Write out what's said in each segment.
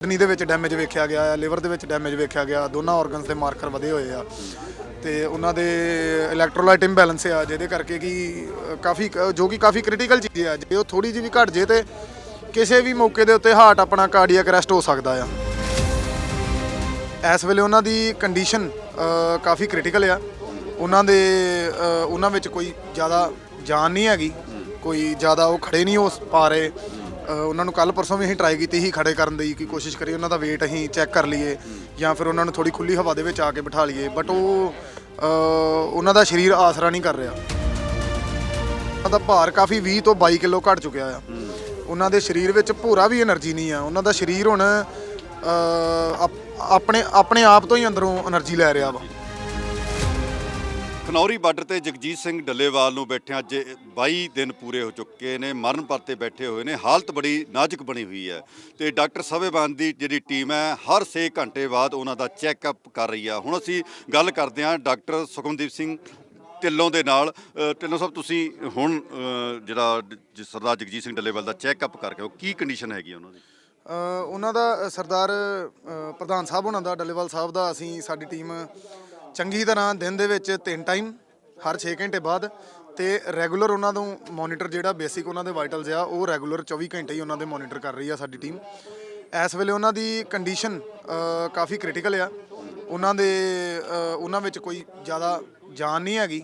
Kidney ਦੇ ਵਿੱਚ damage ਵੇਖਿਆ ਗਿਆ ਹੈ ਲਿਵਰ ਦੇ ਵਿੱਚ ਡੈਮੇਜ ਵੇਖਿਆ ਗਿਆ, ਦੋਨਾਂ ਆਰਗਨਸ ਦੇ ਮਾਰਕਰ ਵਧੇ ਹੋਏ ਆ। ਤੇ ਉਹਨਾਂ ਦੇ ਇਲੈਕਟ੍ਰੋਲਾਈਟ ਇੰਬੈਲੈਂਸ ਆ, ਜਿਹਦੇ ਕਰਕੇ ਕਿ ਕਾਫੀ ਜੋ ਕਿ ਕਾਫੀ ਕ੍ਰਿਟੀਕਲ ਚੀਜ਼ ਆ। ਜੇ ਉਹ ਥੋੜੀ ਜਿਹੀ ਵੀ ਘਟ ਜੇ ਤੇ ਕਿਸੇ ਵੀ ਮੌਕੇ ਦੇ ਉੱਤੇ ਹਾਰਟ ਆਪਣਾ ਕਾਰਡੀਅਕ ਅਰੈਸਟ ਹੋ ਸਕਦਾ ਆ। ਇਸ ਵੇਲੇ ਉਹਨਾਂ ਦੀ ਕੰਡੀਸ਼ਨ ਕਾਫੀ ਕ੍ਰਿਟੀਕਲ ਆ। ਉਹਨਾਂ ਦੇ ਉਹਨਾਂ ਵਿੱਚ ਕੋਈ ਜ਼ਿਆਦਾ ਜਾਨ ਨਹੀਂ ਹੈਗੀ, ਕੋਈ ਜ਼ਿਆਦਾ ਉਹ ਖੜੇ ਨਹੀਂ ਹੋ ਪਾ ਰਹੇ। ਉਹਨਾਂ ਨੂੰ ਕੱਲ ਪਰਸੋਂ ਵੀ ਅਸੀਂ ਟਰਾਈ ਕੀਤੀ ਸੀ ਖੜੇ ਕਰਨ ਦੀ ਕਿ ਕੋਸ਼ਿਸ਼ ਕਰੀ ਉਹਨਾਂ ਦਾ weight ਅਸੀਂ ਚੈੱਕ ਕਰ ਲਈਏ ਜਾਂ ਫਿਰ ਉਹਨਾਂ ਨੂੰ ਥੋੜੀ ਖੁੱਲੀ ਹਵਾ ਦੇ ਵਿੱਚ ਆ ਕੇ ਬਿਠਾ ਲਈਏ ਬਟ ਉਹ ਉਹਨਾਂ ਦਾ ਸਰੀਰ ਆਸਰਾ ਨਹੀਂ ਕਰ ਰਿਹਾ। ਉਹਨਾਂ ਦਾ ਭਾਰ ਕਾਫੀ 20 ਤੋਂ 22 ਕਿਲੋ ਘਟ ਚੁੱਕਿਆ ਆ। ਉਹਨਾਂ ਦੇ ਸਰੀਰ ਵਿੱਚ ਭੂਰਾ ਵੀ એનર્ਜੀ ਨਹੀਂ ਆ। ਉਹਨਾਂ ਦਾ ਸਰੀਰ ਹੁਣ ਅ, ਆਪਣੇ ਆਪਣੇ ਆਪ ਤੋਂ ਹੀ ਅੰਦਰੋਂ એનર્ਜੀ ਲੈ ਰਿਹਾ ਵਾ। ਖਨੌਰੀ ਬਾਰਡਰ ਤੇ ਜਗਜੀਤ ਸਿੰਘ ਡੱਲੇਵਾਲ ਨੂੰ ਬੈਠਿਆਂ ਅੱਜ 22 ਦਿਨ ਪੂਰੇ ਹੋ ਚੁੱਕੇ ਨੇ ਮਰਨ ਪਰ ਤੇ ਬੈਠੇ ਹੋਏ ਨੇ ਹਾਲਤ ਬੜੀ ਨਾਜ਼ੁਕ ਬਣੀ ਹੋਈ ਹੈ ਤੇ ਡਾਕਟਰ ਸਵੇਬਾਨ ਦੀ ਜਿਹੜੀ ਟੀਮ ਹੈ ਹਰ 6 ਘੰਟੇ ਬਾਅਦ ਉਹਨਾਂ ਦਾ ਚੈੱਕਅਪ ਕਰ ਰਹੀ ਆ ਹੁਣ ਅਸੀਂ ਗੱਲ ਕਰਦੇ ਹਾਂ ਡਾਕਟਰ ਸੁਖਮਦੀਪ ਸਿੰਘ ਢਿੱਲੋਂ ਦੇ ਨਾਲ। ਅ, ਢਿੱਲੋਂ ਸਾਹਿਬ ਤੁਸੀਂ ਹੁਣ ਜਿਹੜਾ ਸਰਦਾਰ ਜਗਜੀਤ ਸਿੰਘ ਡੱਲੇਵਾਲ ਦਾ ਚੈੱਕਅਪ ਕਰਕੇ ਆਓ ਕੀ ਕੰਡੀਸ਼ਨ ਹੈਗੀ ਉਹਨਾਂ ਦੀ? ਉਹਨਾਂ ਦਾ ਸਰਦਾਰ ਪ੍ਰਧਾਨ ਸਾਹਿਬ ਉਹਨਾਂ ਦਾ ਡੱਲੇਵਾਲ ਸਾਹਿਬ ਦਾ ਅਸੀਂ ਸਾਡੀ ਟੀਮ ਚੰਗੀ ਤਰ੍ਹਾਂ ਦਿਨ ਦੇ ਵਿੱਚ ਤਿੰਨ ਟਾਈਮ ਹਰ 6 ਘੰਟੇ ਬਾਅਦ ਤੇ ਰੈਗੂਲਰ ਉਹਨਾਂ ਨੂੰ ਮੋਨੀਟਰ ਜਿਹੜਾ ਬੇਸਿਕ ਉਹਨਾਂ ਦੇ ਵਾਈਟਲਸ ਆ, ਉਹ ਰੈਗੂਲਰ 24 ਘੰਟੇ ਹੀ ਉਹਨਾਂ ਦੇ ਮੋਨੀਟਰ ਕਰ ਰਹੀ ਆ ਸਾਡੀ ਟੀਮ ਇਸ ਵੇਲੇ ਉਹਨਾਂ ਦੀ ਕੰਡੀਸ਼ਨ ਕਾਫੀ ਕ੍ਰਿਟੀਕਲ ਆ। ਉਹਨਾਂ ਦੇ ਉਹਨਾਂ ਵਿੱਚ ਕੋਈ ਜ਼ਿਆਦਾ ਜਾਨ ਨਹੀਂ ਹੈਗੀ,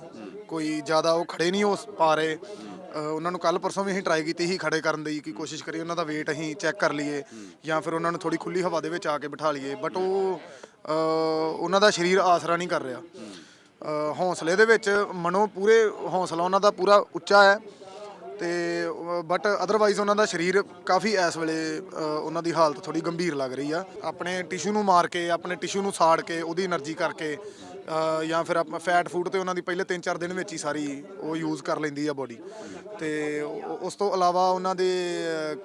ਕੋਈ ਜ਼ਿਆਦਾ ਉਹ ਖੜੇ ਨਹੀਂ ਹੋ ਪਾ ਰਹੇ। ਉਹਨਾਂ ਨੂੰ ਕੱਲ ਪਰਸੋਂ ਵੀ ਅਸੀਂ ਟਰਾਈ ਕੀਤੀ ਸੀ ਖੜੇ ਕਰਨ ਦੀ ਕਿ ਕੋਸ਼ਿਸ਼ ਕਰੀ ਉਹਨਾਂ ਦਾ weight ਅਸੀਂ ਚੈੱਕ ਕਰ ਲਈਏ ਜਾਂ ਫਿਰ ਉਹਨਾਂ ਨੂੰ ਥੋੜੀ ਖੁੱਲੀ ਹਵਾ ਦੇ ਵਿੱਚ ਆ ਕੇ ਬਿਠਾ ਲਈਏ ਬਟ ਉਹ ਉਹਨਾਂ ਦਾ ਸਰੀਰ ਆਸਰਾ ਨਹੀਂ ਕਰ ਰਿਹਾ। ਹੌਸਲੇ ਦੇ ਵਿੱਚ ਮਨੋ ਪੂਰੇ ਹੌਸਲਾ ਉਹਨਾਂ ਦਾ ਪੂਰਾ ਉੱਚਾ ਹੈ ਤੇ ਬਟ ਅਦਰਵਾਈਜ਼ ਉਹਨਾਂ ਦਾ ਸਰੀਰ ਕਾਫੀ ਇਸ ਵੇਲੇ ਉਹਨਾਂ ਦੀ ਹਾਲਤ ਥੋੜੀ ਗੰਭੀਰ ਲੱਗ ਰਹੀ ਆ। ਆਪਣੇ ਟਿਸ਼ੂ ਨੂੰ ਮਾਰ ਕੇ ਆਪਣੇ ਟਿਸ਼ੂ ਨੂੰ ਸਾੜ ਕੇ ਉਹਦੀ એનર્ਜੀ ਕਰਕੇ ਜਾਂ ਫਿਰ ਆਪਾਂ ਫੈਟ ਫੂਡ ਤੇ ਉਹਨਾਂ ਦੀ ਪਹਿਲੇ 3-4 ਦਿਨ ਵਿੱਚ ਹੀ ਸਾਰੀ ਉਹ ਯੂਜ਼ ਕਰ ਲੈਂਦੀ ਆ ਬੋਡੀ ਤੇ ਉਸ ਤੋਂ ਇਲਾਵਾ ਉਹਨਾਂ ਦੇ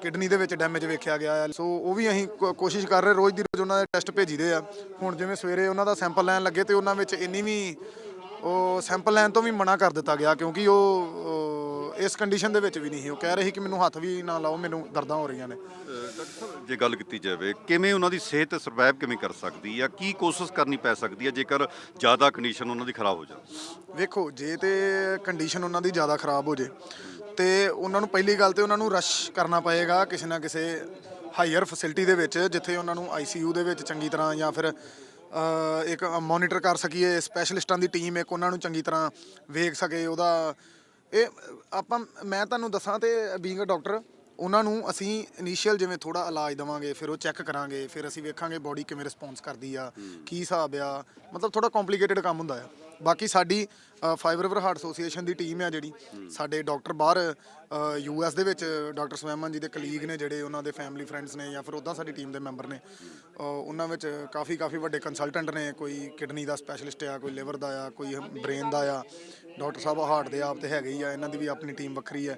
ਕਿਡਨੀ ਦੇ ਵਿੱਚ ਡੈਮੇਜ ਵੇਖਿਆ ਗਿਆ ਹੈ ਸੋ ਉਹ ਵੀ ਅਸੀਂ ਕੋ- ਕੋਸ਼ਿਸ਼ ਕਰ ਰਹੇ, ਰੋਜ਼ ਦੀ ਰੋਜ਼ ਉਹਨਾਂ ਦੇ ਟੈਸਟ ਭੇਜੀਦੇ ਆ। ਹੁਣ ਜਿਵੇਂ ਸਵੇਰੇ ਉਹਨਾਂ ਦਾ ਸੈਂਪਲ ਲੈਣ ਲੱਗੇ ਤੇ ਉਹਨਾਂ ਵਿੱਚ ਇੰਨੀ ਵੀ ਉਹ ਸੈਂਪਲ ਲੈਣ ਤੋਂ ਵੀ ਮਨਾ ਕਰ ਦਿੱਤਾ ਗਿਆ ਕਿਉਂਕਿ ਉਹ ਇਸ ਕੰਡੀਸ਼ਨ ਦੇ ਵਿੱਚ ਵੀ ਨਹੀਂ ਸੀ। ਉਹ ਕਹਿ ਰਹੇ ਸੀ ਕਿ ਮੈਨੂੰ ਹੱਥ ਵੀ ਨਾ ਲਾਓ ਮੈਨੂੰ ਦਰਦਾਂ ਹੋ ਰਹੀਆਂ ਨੇ। ਡਾਕਟਰ ਸਾਹਿਬ ਜੇ ਗੱਲ ਕੀਤੀ ਜਾਵੇ ਕਿਵੇਂ ਉਹਨਾਂ ਦੀ ਸਿਹਤ ਸਰਵਾਈਵ ਕਿਵੇਂ ਕਰ ਸਕਦੀ ਹੈ ਕੀ ਕੋਸ਼ਿਸ਼ ਕਰਨੀ ਪੈ ਸਕਦੀ ਹੈ ਜੇਕਰ ਜ਼ਿਆਦਾ ਕੰਡੀਸ਼ਨ ਉਹਨਾਂ ਦੀ ਖਰਾਬ ਹੋ ਜਾਵੇ ਵੇਖੋ ਜੇ ਤੇ ਕੰਡੀਸ਼ਨ ਉਹਨਾਂ ਦੀ ਜ਼ਿਆਦਾ ਖਰਾਬ ਹੋ ਜੇ ਤੇ ਉਹਨਾਂ ਨੂੰ ਪਹਿਲੀ ਗੱਲ ਤੇ ਉਹਨਾਂ ਨੂੰ ਰਸ਼ ਕਰਨਾ ਪਏਗਾ ਕਿਸੇ ਨਾ ਕਿਸੇ ਹਾਇਰ ਫੈਸਿਲਿਟੀ ਦੇ ਵਿੱਚ ਜਿੱਥੇ ਉਹਨਾਂ ਨੂੰ ਆਈਸੀਯੂ ਦੇ ਵਿੱਚ ਚੰਗੀ ਤਰ੍ਹਾਂ ਜਾਂ ਫਿਰ ਇੱਕ ਮੋਨੀਟਰ ਕਰ ਸਕੀਏ ਸਪੈਸ਼ਲਿਸਟਾਂ ਦੀ ਟੀਮ ਇੱਕ ਉਹਨਾਂ ਨੂੰ ਚੰਗੀ ਤਰ੍ਹਾਂ ਵੇਖ ਸਕੇ ਉਹਦਾ ਇਹ ਆਪਾਂ ਮੈਂ ਤੁਹਾਨੂੰ ਦੱਸਾਂ ਤੇ ਬੀਇੰਗ ਅ ਡਾਕਟਰ ਉਹਨਾਂ ਨੂੰ ਅਸੀਂ ਇਨੀਸ਼ੀਅਲ ਜਿਵੇਂ ਥੋੜਾ ਇਲਾਜ ਦਵਾਂਗੇ ਫਿਰ ਉਹ ਚੈੱਕ ਕਰਾਂਗੇ ਫਿਰ ਅਸੀਂ ਵੇਖਾਂਗੇ ਬੋਡੀ ਕਿਵੇਂ ਰਿਸਪੌਂਸ ਕਰਦੀ ਆ ਕੀ ਹਿਸਾਬ ਆ ਮਤਲਬ ਥੋੜਾ ਕੰਪਲਿਕੇਟਡ ਕੰਮ ਹੁੰਦਾ ਆ। ਬਾਕੀ ਸਾਡੀ ਫਾਈਵ ਰਿਵਰ ਹਾਰਟ ਐਸੋਸੀਏਸ਼ਨ ਦੀ ਟੀਮ ਆ ਜਿਹੜੀ। ਸਾਡੇ ਡਾਕਟਰ ਬਾਹਰ ਯੂ ਐਸ ਦੇ ਵਿੱਚ ਡਾਕਟਰ ਸਵੈਮਨ ਜੀ ਦੇ ਕਲੀਗ ਨੇ ਜਿਹੜੇ ਉਹਨਾਂ ਦੇ ਫੈਮਿਲੀ ਫਰੈਂਡਸ ਨੇ ਜਾਂ ਫਿਰ ਉਦਾਂ ਸਾਡੀ ਟੀਮ ਦੇ ਮੈਂਬਰ ਨੇ। ਉਹਨਾਂ ਵਿੱਚ ਕਾਫੀ ਕਾਫੀ ਵੱਡੇ ਕੰਸਲਟੈਂਟ ਨੇ, ਕੋਈ ਕਿਡਨੀ ਦਾ ਸਪੈਸ਼ਲਿਸਟ ਆ, ਕੋਈ ਲਿਵਰ ਦਾ ਆ, ਕੋਈ ਬ੍ਰੇਨ ਦਾ ਆ। ਡਾਕਟਰ ਸਾਹਿਬ ਹਾਰਟ ਦੇ ਆਪ ਤੇ ਹੈਗੇ ਹੀ ਆ, ਇਹਨਾਂ ਦੀ ਵੀ ਆਪਣੀ ਟੀਮ ਵੱਖਰੀ ਹੈ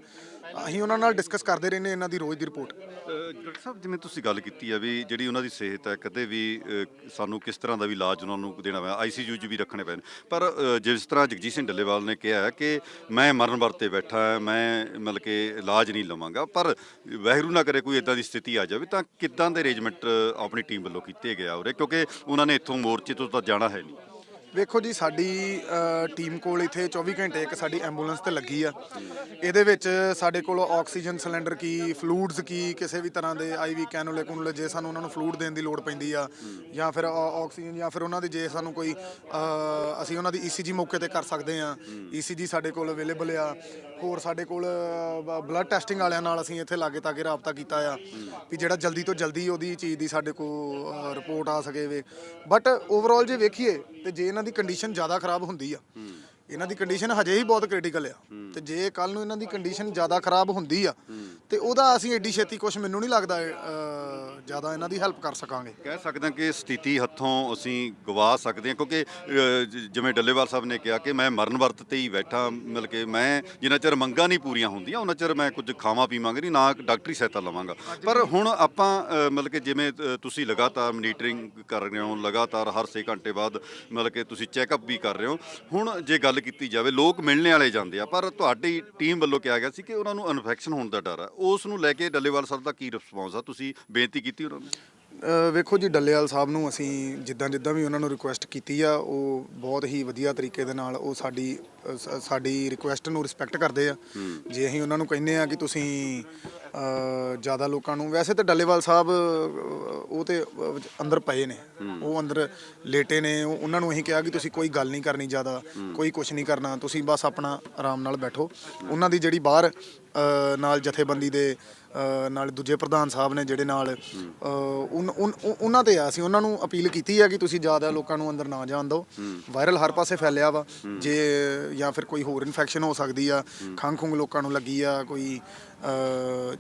ਅਸੀਂ ਉਹਨਾਂ ਨਾਲ ਡਿਸਕਸ ਕਰਦੇ ਰਹਿੰਦੇ ਇਹਨਾਂ ਦੀ ਰੋਜ਼ ਦੀ ਰਿਪੋਰਟ ਡਾਕਟਰ ਸਾਹਿਬ, ਜਿਵੇਂ ਤੁਸੀਂ ਗੱਲ ਕੀਤੀ ਹੈ ਵੀ ਜਿਹੜੀ ਉਹਨਾਂ ਦੀ ਸਿਹਤ ਹੈ, ਕਦੇ ਵੀ ਸਾਨੂੰ ਕਿਸ ਤਰ੍ਹਾਂ ਦਾ ਵੀ ਇਲਾਜ ਉਹਨਾਂ ਨੂੰ ਦੇਣਾ ਪਿਆ ਆਈਸੀਯੂ 'ਚ ਵੀ ਰੱਖਣੇ ਪੈਣ। ਪਰ ਜਿਸ ਤਰ੍ਹਾਂ ਜਗਜੀਤ ਸਿੰਘ ਡੱਲੇਵਾਲ ਨੇ ਕਿਹਾ ਕਿ ਮੈਂ ਮਰਨ ਵਰਤੇ ਬੈਠਾ ਮੈਂ ਮਤਲਬ ਕਿ ਇਲਾਜ ਨਹੀਂ ਲਵਾਂਗਾ, ਪਰ ਵਹਿਰੂ ਨਾ ਕਰੇ ਕੋਈ ਇਦਾਂ ਦੀ ਸਥਿਤੀ ਆ ਜਾਵੇ ਤਾਂ ਕਿੱਦਾਂ ਦੇ ਅਰੇਂਜਮੈਂਟ ਆਪਣੀ ਟੀਮ ਵੱਲੋਂ ਕੀਤੇ ਗਏ ਉਰੇ? ਕਿਉਂਕਿ ਉਹਨਾਂ ਨੇ ਇੱਥੋਂ ਮੋਰਚੇ ਤੋਂ ਤਾਂ ਜਾਣਾ ਹੈ ਨਹੀਂ। ਵੇਖੋ ਜੀ, ਸਾਡੀ ਟੀਮ ਕੋਲ ਇੱਥੇ 24 ਘੰਟੇ ਇੱਕ ਸਾਡੀ ਐਂਬੂਲੈਂਸ ਤੇ ਲੱਗੀ ਆ। ਇਹਦੇ ਵਿੱਚ ਸਾਡੇ ਕੋਲ ਆਕਸੀਜਨ ਸਿਲੰਡਰ ਕੀ ਫਲੂਇਡਸ ਕੀ, ਕਿਸੇ ਵੀ ਤਰ੍ਹਾਂ ਦੇ ਆਈਵੀ ਕੈਨੂਲੇ ਕਨੂਲੇ ਜੇ ਸਾਨੂੰ ਉਹਨਾਂ ਨੂੰ ਫਲੂਇਡ ਦੇਣ ਦੀ ਲੋੜ ਪੈਂਦੀ ਆ, ਜਾਂ ਫਿਰ ਆਕਸੀਜਨ, ਜਾਂ ਫਿਰ ਉਹਨਾਂ ਦੀ ਜੇ ਸਾਨੂੰ ਕੋਈ ਅਸੀਂ ਉਹਨਾਂ ਦੀ ਈਸੀਜੀ ਮੌਕੇ ਤੇ ਕਰ ਸਕਦੇ ਆ। ਈਸੀਜੀ ਸਾਡੇ ਕੋਲ ਅਵੇਲੇਬਲ ਆ। ਹੋਰ ਸਾਡੇ ਕੋਲ ਬਲੱਡ ਟੈਸਟਿੰਗ ਵਾਲਿਆਂ ਨਾਲ ਅਸੀਂ ਇੱਥੇ ਲਾਗੇ ਤਾਗੇ ਰਾਬਤਾ ਕੀਤਾ ਆ ਵੀ ਜਿਹੜਾ ਜਲਦੀ ਤੋਂ ਜਲਦੀ ਉਹਦੀ ਚੀਜ਼ ਦੀ ਸਾਡੇ ਕੋਲ ਰਿਪੋਰਟ ਆ ਸਕੇ ਵੇ। ਬਟ ਓਵਰਆਲ ਜੇ ਵੇਖੀਏ ਤੇ ਜੇ ਇਹਨਾਂ ਦੀ ਕੰਡੀਸ਼ਨ ਜ਼ਿਆਦਾ ਖਰਾਬ ਹੁੰਦੀ ਆ। ਇਹਨਾਂ ਦੀ ਕੰਡੀਸ਼ਨ ਹਜੇ ਹੀ ਬਹੁਤ ਕ੍ਰਿਟੀਕਲ ਆ। ਤੇ ਜੇ ਕੱਲ ਨੂੰ ਇਹਨਾਂ ਦੀ ਕੰਡੀਸ਼ਨ ਜ਼ਿਆਦਾ ਖਰਾਬ ਹੁੰਦੀ ਆ, ਤੇ ਉਹਦਾ ਅਸੀਂ ਐਡੀ ਛੇਤੀ ਕੁਝ ਮੈਨੂੰ ਨਹੀਂ ਲੱਗਦਾ ਜ਼ਿਆਦਾ ਇਹਨਾਂ ਦੀ ਹੈਲਪ ਕਰ ਸਕਾਂਗੇ। ਕਹਿ ਸਕਦੇ ਹਾਂ ਕਿ ਸਥਿਤੀ ਹੱਥੋਂ ਅਸੀਂ ਗਵਾ ਸਕਦੇ ਹਾਂ ਕਿਉਂਕਿ ਅ, ਜਿਵੇਂ ਡੱਲੇਵਾਲ ਸਾਹਿਬ ਨੇ ਕਿਹਾ ਕਿ ਮੈਂ ਮਰਨ ਵਰਤ ਤੇ ਹੀ ਬੈਠਾ ਮਤਲਬ ਕਿ ਮੈਂ ਜਿੰਨਾ ਚਿਰ ਮੰਗਾਂ ਨਹੀਂ ਪੂਰੀਆਂ ਹੁੰਦੀਆਂ ਉਹਨਾਂ ਚਿਰ ਮੈਂ ਕੁਝ ਖਾਵਾਂ ਪੀਵਾਂਗੇ ਨਹੀਂ ਨਾ ਡਾਕਟਰੀ ਸਹਾਇਤਾ ਲਵਾਂਗਾ। ਪਰ ਹੁਣ ਆਪਾਂ ਅ, ਮਤਲਬ ਕਿ ਜਿਵੇਂ ਅ, ਤੁਸੀਂ ਲਗਾਤਾਰ ਮਨੀਟਰਿੰਗ ਕਰ ਰਹੇ ਹੋ ਲਗਾਤਾਰ ਹਰ 6 ਘੰਟੇ ਬਾਅਦ ਮਤਲਬ ਕਿ ਤੁਸੀਂ ਚੈੱਕਅਪ ਵੀ ਕਰ ਰਹੇ ਹੋ ਹੁਣ ਜੇ ਗੱਲ ਕੀਤੀ ਜਾਵੇ ਲੋਕ ਮਿਲਣੇ ਵਾਲੇ ਜਾਂਦੇ ਆ ਪਰ ਤੁਹਾਡੀ ਟੀਮ ਵੱਲੋਂ ਕਿਹਾ ਗਿਆ ਸੀ ਕਿ ਉਹਨਾਂ ਨੂੰ ਇਨਫੈਕਸ਼ਨ ਹੋਣ ਦਾ ਡਰ ਹੈ। ਉਸ ਨੂੰ ਲੈ ਕੇ ਡੱਲੇਵਾਲ ਸਾਹਿਬ ਦਾ ਕੀ ਰਿਸਪੌਂਸ ਆ? ਤੁਸੀਂ ਬੇਨਤੀ ਕੀਤੀ ਉਹਨਾਂ ਨੂੰ? ਵੇਖੋ ਜੀ ਡੱਲੇਵਾਲ ਸਾਹਿਬ ਨੂੰ ਅਸੀਂ ਜਿੱਦਾਂ ਜਿੱਦਾਂ ਵੀ ਉਹਨਾਂ ਨੂੰ ਰਿਕੁਐਸਟ ਕੀਤੀ ਆ ਉਹ ਬਹੁਤ ਹੀ ਵਧੀਆ ਤਰੀਕੇ ਦੇ ਨਾਲ ਉਹ ਸਾਡੀ ਸਾਡੀ ਰਿਕੁਐਸਟ ਨੂੰ ਰਿਸਪੈਕਟ ਕਰਦੇ ਆ। ਜੇ ਅਸੀਂ ਉਹਨਾਂ ਨੂੰ ਕਹਿੰਦੇ ਆ ਕਿ ਤੁਸੀਂ ਜ਼ਿਆਦਾ ਲੋਕਾਂ ਨੂੰ। ਵੈਸੇ ਤਾਂ ਡੱਲੇਵਾਲ ਸਾਹਿਬ ਉਹ ਤੇ ਅੰਦਰ ਪਏ ਨੇ। ਉਹ ਅੰਦਰ ਲੇਟੇ ਨੇ। ਉਹ- ਉਹਨਾਂ ਨੂੰ ਅਸੀਂ ਕਿਹਾ ਕਿ ਤੁਸੀਂ ਕੋਈ ਗੱਲ ਨਹੀਂ ਕਰਨੀ ਜ਼ਿਆਦਾ ਕੋਈ ਕੁਝ ਨਹੀਂ ਕਰਨਾ। ਤੁਸੀਂ ਬਸ ਆਪਣਾ ਆਰਾਮ ਨਾਲ ਬੈਠੋ। ਉਹਨਾਂ ਦੀ ਜਿਹੜੀ ਬਾਹਰ ਨਾਲ ਜਥੇਬੰਦੀ ਦੇ ਨਾਲ ਦੂਜੇ ਪ੍ਰਧਾਨ ਸਾਹਿਬ ਨੇ ਜਿਹੜੇ ਨਾਲ ਉਹਨਾਂ ਤੇ ਆ। ਅਸੀਂ ਉਹਨਾਂ ਨੂੰ ਅਪੀਲ ਕੀਤੀ ਹੈ ਕਿ ਤੁਸੀਂ ਜ਼ਿਆਦਾ ਲੋਕਾਂ ਨੂੰ ਅੰਦਰ ਨਾ ਜਾਣ ਦਿਓ। ਵਾਇਰਲ ਹਰ ਪਾਸੇ ਫੈਲਿਆ ਵਾ। ਜੇ ਜਾਂ ਫਿਰ ਕੋਈ ਹੋਰ ਇਨਫੈਕਸ਼ਨ ਹੋ ਸਕਦੀ ਆ। ਖੰਘ ਖੁੰਘ ਲੋਕਾਂ ਨੂੰ ਲੱਗੀ ਆ। ਕੋਈ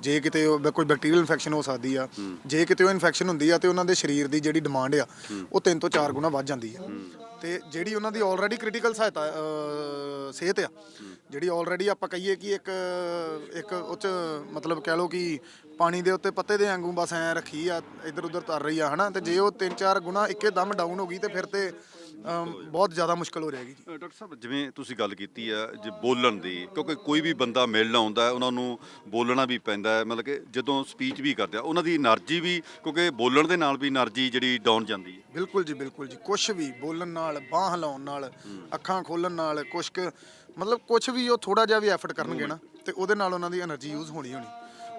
ਜੇ ਕਿਤੇ ਉਹ- ਕੋਈ ਬੈਕਟੀਰੀਅਲ ਇਨਫੈਕਸ਼ਨ ਹੋ ਸਕਦੀ ਆ ਜੇ ਕਿਤੇ ਉਹ ਇਨਫੈਕਸ਼ਨ ਹੁੰਦੀ ਆ ਤੇ ਉਹਨਾਂ ਦੇ ਸਰੀਰ ਦੀ ਜਿਹੜੀ ਡਿਮਾਂਡ ਆ ਉਹ ਤਿੰਨ ਤੋਂ ਚਾਰ ਗੁਣਾ ਵੱਧ ਜਾਂਦੀ ਆ। ਤੇ ਜਿਹੜੀ ਉਹਨਾਂ ਦੀ ਆਲਰੇਡੀ ਕ੍ਰਿਟੀਕਲ ਸਹਾਇਤਾ ਸਿਹਤ ਆ ਜਿਹੜੀ ਆਲਰੇਡੀ ਆਪਾਂ ਕਹੀਏ ਕਿ ਇੱਕ ਇੱਕ ਉਹ 'ਚ ਮਤਲਬ ਕਹਿ ਲਓ ਕਿ ਪਾਣੀ ਦੇ ਉੱਤੇ ਪੱਤੇ ਦੇ ਵਾਂਗੂ ਬਸ ਐ ਰੱਖੀ ਆ ਇੱਧਰ ਉੱਧਰ ਤਰ ਰਹੀ ਆ ਹਨਾ? ਤੇ ਜੇ ਉਹ ਤਿੰਨ ਚਾਰ ਗੁਣਾ ਇੱਕੇ ਦਮ ਡਾਊਨ ਹੋ ਗਈ ਤੇ ਫਿਰ ਤੇ ਬਹੁਤ ਜ਼ਿਆਦਾ ਮੁਸ਼ਕਲ ਹੋ ਰਹੀ ਹੈਗੀ ਜੀ ਡਾਕਟਰ ਸਾਹਿਬ ਜਿਵੇਂ ਤੁਸੀਂ ਗੱਲ ਕੀਤੀ ਆ ਜੇ ਬੋਲਣ ਦੀ ਕਿਉਂਕਿ ਕੋਈ ਵੀ ਬੰਦਾ ਮਿਲਣਾ ਆਉਂਦਾ ਹੈ, ਉਹਨਾਂ ਨੂੰ ਬੋਲਣਾ ਵੀ ਪੈਂਦਾ ਹੈ ਮਤਲਬ ਕਿ ਜਦੋਂ ਸਪੀਚ ਵੀ ਕਰਦੇ ਆ ਉਹਨਾਂ ਦੀ એનર્ਜੀ ਵੀ ਕਿਉਂਕਿ ਬੋਲਣ ਦੇ ਨਾਲ ਵੀ એનર્ਜੀ ਜਿਹੜੀ ਡਾਊਨ ਜਾਂਦੀ ਹੈ। ਬਿਲਕੁਲ ਜੀ ਬਿਲਕੁਲ ਜੀ। ਕੁਛ ਵੀ ਬੋਲਣ ਨਾਲ ਬਾਹ ਹਿਲਾਉਣ ਨਾਲ ਅੱਖਾਂ ਖੋਲਣ ਨਾਲ ਕੁਛ ਕੁ ਮਤਲਬ ਕੁਛ ਵੀ ਉਹ ਥੋੜਾ ਜਿਹਾ ਵੀ ਐਫਰਟ ਕਰਨਗੇ ਨਾ ਤੇ ਉਹਦੇ ਨਾਲ ਉਹਨਾਂ ਦੀ એનર્ਜੀ ਯੂਜ਼ ਹੋਣੀ ਹੋਣੀ।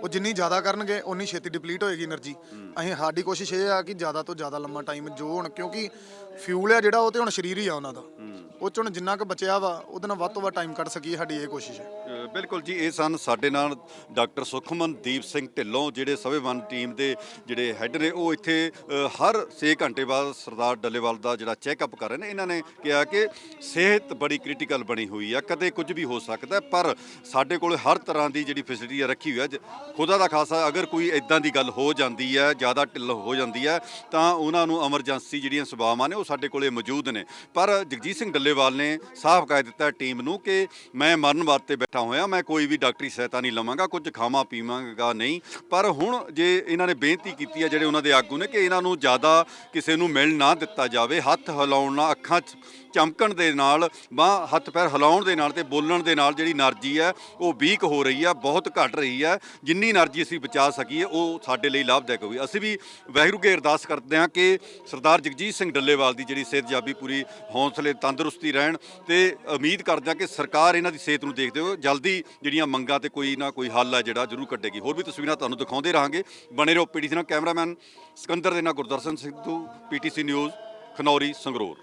ਉਹ ਜਿੰਨੀ ਜ਼ਿਆਦਾ ਕਰਨਗੇ ਉਨੀ ਛੇਤੀ ਡਿਪਲੀਟ ਹੋਏਗੀ એનર્ਜੀ ਅਸੀਂ ਸਾਡੀ ਕੋਸ਼ਿਸ਼ ਇਹ ਆ ਕਿ ਜ਼ਿਆਦਾ ਤੋਂ ਜ਼ਿਆਦਾ ਲੰਮਾ ਟਾਈਮ ਜੋ ਹੁਣ ਕਿਉਂਕਿ ਫਿਊਲ ਆ ਜਿਹੜਾ, ਉਹ ਤੇ ਹੁਣ ਸਰੀਰ ਹੀ ਆ ਉਹਨਾਂ ਦਾ। ਉਹ ਚ ਹੁਣ ਜਿੰਨਾ ਕੁ ਬਚਿਆ ਵਾ, ਉਹਦੇ ਨਾਲ ਵੱਧ ਤੋਂ ਵੱਧ ਟਾਈਮ ਕੱਢ ਸਕੀਏ, ਸਾਡੀ ਇਹ ਕੋਸ਼ਿਸ਼ ਹੈ। ਬਿਲਕੁਲ ਜੀ, ਇਹ ਸਨ ਸਾਡੇ ਨਾਲ ਡਾਕਟਰ ਸੁਖਮਨਦੀਪ ਸਿੰਘ ਢਿੱਲੋਂ, ਜਿਹੜੇ ਸਵੇਵਨ ਟੀਮ ਦੇ ਜਿਹੜੇ ਹੈੱਡ ਨੇ, ਉਹ ਇੱਥੇ ਹਰ 6 ਘੰਟੇ ਬਾਅਦ ਸਰਦਾਰ ਡੱਲੇਵਾਲ ਦਾ ਜਿਹੜਾ ਚੈੱਕਅਪ ਕਰ ਰਹੇ ਨੇ, ਇਹਨਾਂ ਨੇ ਕਿਹਾ ਕਿ ਸਿਹਤ ਬੜੀ ਕ੍ਰਿਟੀਕਲ ਬਣੀ ਹੋਈ ਆ, ਕਦੇ ਕੁਝ ਵੀ ਹੋ ਸਕਦਾ, ਪਰ ਸਾਡੇ ਕੋਲ ਹਰ ਤਰ੍ਹਾਂ ਦੀ ਜਿਹੜੀ ਫੈਸਿਲਿਟੀ ਰੱਖੀ ਹੋਈ ਆ ਖੁਦਾ ਦਾ ਖਾਸਾ ਅਗਰ ਕੋਈ ਇਦਾਂ ਦੀ ਗੱਲ ਹੋ ਜਾਂਦੀ ਹੈ, ਜ਼ਿਆਦਾ ਢਿੱਲ ਹੋ ਜਾਂਦੀ ਹੈ, ਤਾਂ ਉਹਨਾਂ ਨੂੰ ਐਮਰਜੈਂਸੀ ਜਿਹੜੀਆਂ ਸੇਵਾਵਾਂ ਨੇ ਉਹ ਸਾਡੇ ਕੋਲੇ ਮੌਜੂਦ ਨੇ। ਪਰ ਜਗਜੀਤ ਸਿੰਘ ਡੱਲੇਵਾਲ ਨੇ ਸਾਫ਼ ਕਹਿ ਦਿੱਤਾ ਟੀਮ ਨੂੰ ਕਿ ਮੈਂ ਮਰਨ ਵਾਸਤੇ ਬੈਠਾ ਹੋਇਆ, ਮੈਂ ਕੋਈ ਵੀ ਡਾਕਟਰੀ ਸਹਾਇਤਾ ਨਹੀਂ ਲਵਾਂਗਾ, ਕੁਝ ਖਾਵਾਂ ਪੀਵਾਂਗਾ ਨਹੀਂ। ਪਰ ਹੁਣ ਜੇ ਇਹਨਾਂ ਨੇ ਬੇਨਤੀ ਕੀਤੀ ਹੈ, ਜਿਹੜੇ ਉਹਨਾਂ ਦੇ ਆਗੂ ਨੇ, ਕਿ ਇਹਨਾਂ ਨੂੰ ਜ਼ਿਆਦਾ ਕਿਸੇ ਨੂੰ ਮਿਲ ਨਾ ਦਿੱਤਾ ਜਾਵੇ, ਹੱਥ ਹਿਲਾਉਣ ਨਾਲ, ਅੱਖਾਂ ਚਮਕਣ ਦੇ ਨਾਲ, ਬਾਹ ਹੱਥ ਪੈਰ ਹਿਲਾਉਣ ਦੇ ਨਾਲ ਤੇ ਬੋਲਣ ਦੇ ਨਾਲ ਜਿਹੜੀ એનર્ਜੀ ਹੈ, ਉਹ ਵੀਕ ਹੋ ਰਹੀ ਹੈ, ਬਹੁਤ ਘਟ ਰਹੀ ਹੈ ਜਿੰਨੀ એનર્ਜੀ ਅਸੀਂ ਬਚਾ ਸਕੀਏ, ਉਹ ਸਾਡੇ ਲਈ ਲਾਭਦਾਇਕ ਹੋਵੇ ਅਸੀਂ ਵੀ ਵਾਹਿਗੁਰੂ ਕੇ ਅਰਦਾਸ ਕਰਦੇ ਹਾਂ ਕਿ ਸਰਦਾਰ ਜਗਜੀਤ ਸਿੰਘ ਡੱਲੇਵਾਲ ਦੀ ਜਿਹੜੀ ਸਿਹਤਯਾਬੀ ਪੂਰੀ ਹੌਸਲੇ, ਤੰਦਰੁਸਤੀ ਰਹਿਣ ਤੇ ਉਮੀਦ ਕਰਦੇ ਹਾਂ ਕਿ ਸਰਕਾਰ ਇਹਨਾਂ ਦੀ ਸਿਹਤ ਨੂੰ ਦੇਖਦੇ ਹੋ ਜਲਦੀ ਜਿਹੜੀਆਂ ਮੰਗਾਂ ਤੇ ਕੋਈ ਨਾ ਕੋਈ ਹੱਲ ਹੈ ਜਿਹੜਾ ਜ਼ਰੂਰ ਕੱਢੇਗੀ। ਹੋਰ ਵੀ ਤਸਵੀਰਾਂ ਤੁਹਾਨੂੰ ਦਿਖਾਉਂਦੇ ਰਹਾਂਗੇ। ਬਣੇ ਰਹੋ ਪੀਟੀਸੀ ਨਾਲ ਕੈਮਰਾਮੈਨ ਸਿਕੰਦਰ ਦੇ ਨਾਲ ਗੁਰਦਰਸ਼ਨ ਸਿੱਧੂ, ਪੀਟੀਸੀ ਨਿਊਜ਼, ਖਨੌਰੀ, ਸੰਗਰੂਰ।